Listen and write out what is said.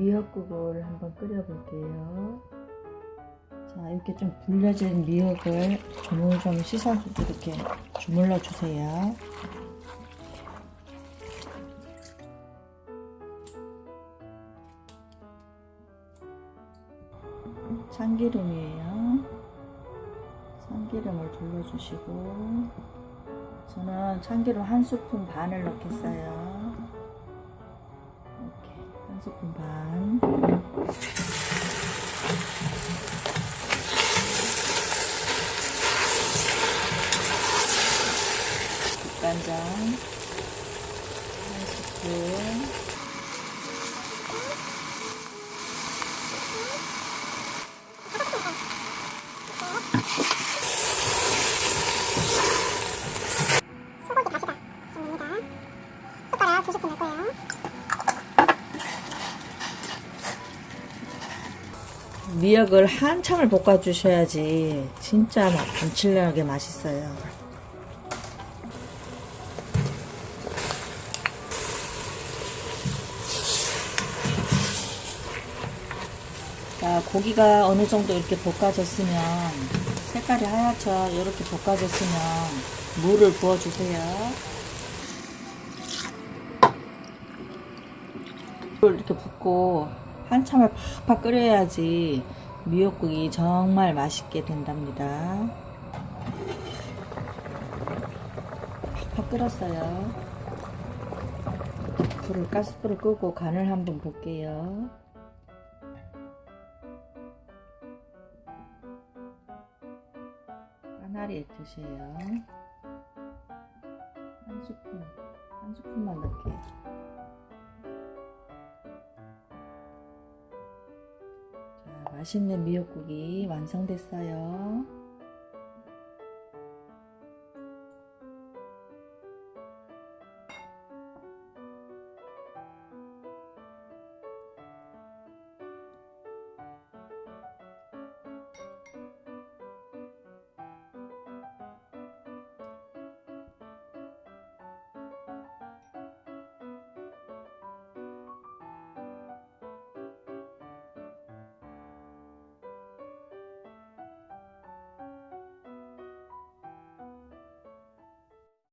미역국을 한번 끓여볼게요. 자, 이렇게 좀 불려진 미역을 조물조물 씻어서 이렇게 주물러 주세요. 참기름이에요. 참기름을 둘러주시고 저는 참기름 한 스푼 반을 넣겠어요. 한 스푼 반. 국간장 한 스푼. 소고기 다시다 좀 넣습니다. 숟가락 두 스푼 거예요. 미역을 한참을 볶아 주셔야지 진짜 막 감칠나게 맛있어요. 자, 고기가 어느 정도 이렇게 볶아졌으면 색깔이 하얗죠. 이렇게 볶아졌으면 물을 부어 주세요. 물을 이렇게 붓고 한참을 팍팍 끓여야지 미역국이 정말 맛있게 된답니다. 팍팍 끓었어요. 불을 가스불을 끄고 간을 한번 볼게요. 까나리 드세요. 한 스푼, 한 스푼만 넣을게요. 맛있는 미역국이 완성됐어요.